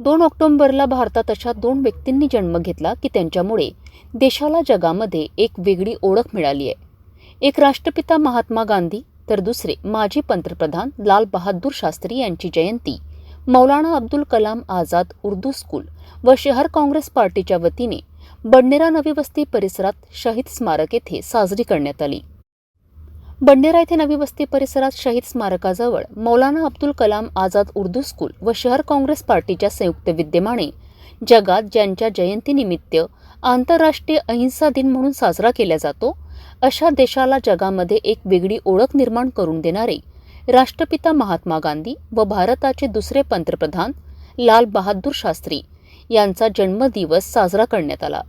दोन ऑक्टोंबरला भारतात अशा दोन व्यक्तींनी जन्म घेतला की त्यांच्यामुळे देशाला जगामध्ये एक वेगळी ओळख मिळाली आहे. एक राष्ट्रपिता महात्मा गांधी तर दुसरे माजी पंतप्रधान लाल बहादूर शास्त्री यांची जयंती मौलाना अब्दुल कलाम आझाद उर्दू स्कूल व शहर काँग्रेस पार्टीच्या वतीने बडनेरा नवी वस्ती परिसरात शहीद स्मारक येथे साजरी करण्यात आली. बंडेरा येथे नवी वस्ती परिसरात शहीद स्मारकाजवळ मौलाना अब्दुल कलाम आझाद उर्दू स्कूल व शहर काँग्रेस पार्टीच्या संयुक्त विद्यमाने जगात ज्यांच्या जयंतीनिमित्त आंतरराष्ट्रीय अहिंसा दिन म्हणून साजरा केला जातो अशा देशाला जगामध्ये एक वेगळी ओळख निर्माण करून देणारे राष्ट्रपिता महात्मा गांधी व भारताचे दुसरे पंतप्रधान लाल बहादूर शास्त्री यांचा जन्मदिवस साजरा करण्यात आला.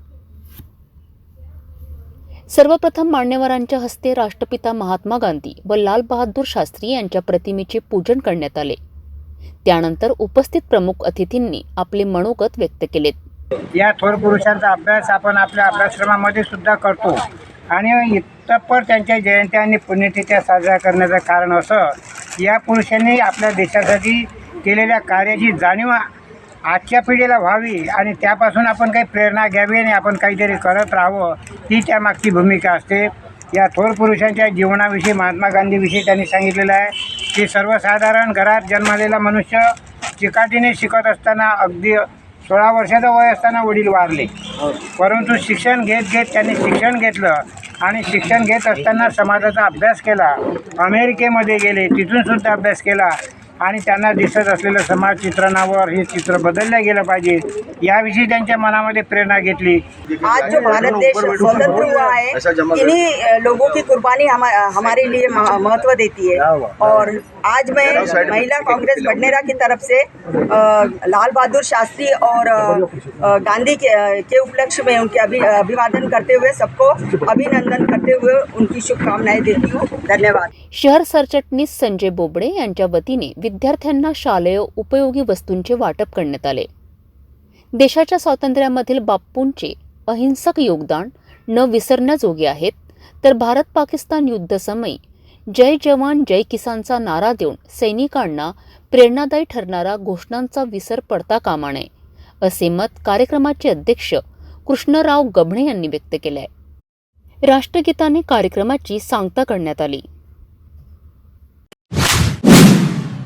सर्वप्रथम मान्यवरांच्या हस्ते राष्ट्रपिता महात्मा गांधी व लालबहादूर शास्त्री यांच्या प्रतिमेचे पूजन करण्यात आले. त्यानंतर उपस्थित प्रमुख अतिथींनी आपले मनोगत व्यक्त केलेत या थोर पुरुषांचा अभ्यास आपण आपल्या अभ्यासक्रमामध्ये सुद्धा करतो. आणि इतपर त्यांच्या जयंत्या आणि पुण्यतिथ्या साजऱ्या करण्याचं कारण असं या पुरुषांनी आपल्या देशासाठी केलेल्या कार्याची जाणीव आजच्या पिढीला व्हावी आणि त्यापासून आपण काही प्रेरणा घ्यावी आणि आपण काहीतरी करत राहावं ही त्यामागची भूमिका असते. या थोर पुरुषांच्या जीवनाविषयी महात्मा गांधीविषयी त्यांनी सांगितलेलं आहे की सर्वसाधारण घरात जन्मलेला मनुष्य चिकाटीने शिकत असताना अगदी सोळा वर्षाचं वय असताना वडील वारले. परंतु शिक्षण घेत घेत त्यांनी शिक्षण घेतलं आणि शिक्षण घेत असताना समाजाचा अभ्यास केला. अमेरिकेमध्ये गेले तिथूनसुद्धा अभ्यास केला. आणि त्यांना दिसत असलेलं समाज चित्रणावर हे चित्र बदललं गेलं पाहिजे. याविषयी त्यांच्या मनामध्ये प्रेरणा घेतली. आज जो भारत देश स्वतंत्र हुआ है इन्हीं लोगों की कुर्बानी हम, हमारे लिए मह- महत्त्व देती है। और आज मैं महिला कांग्रेस बडनेरा की तरफ से लाल बहादुर शास्त्री और गांधी के, के उपलक्ष्य में उनके अभि अभिवादन करते हुए सबको अभिनंदन करते हुए उनकी शुभकामनाएं देती हूँ। धन्यवाद। शहर सरचिटणीस संजय बोबडे यांच्या वतीने विद्यार्थ्यांना शालेय उपयोगी वस्तूंचे वाटप करण्यात आले. देशाच्या स्वातंत्र्यामधील बाप्पूंचे अहिंसक योगदान न विसरण्याजोगे आहेत तर भारत पाकिस्तान युद्धसमयी जय जवान जय किसानचा नारा देऊन सैनिकांना प्रेरणादायी ठरणारा घोषणांचा विसर पडता कामा नये असे मत कार्यक्रमाचे अध्यक्ष कृष्णराव गभणे यांनी व्यक्त केले आहे. राष्ट्रगीताने कार्यक्रमाची सांगता करण्यात आली.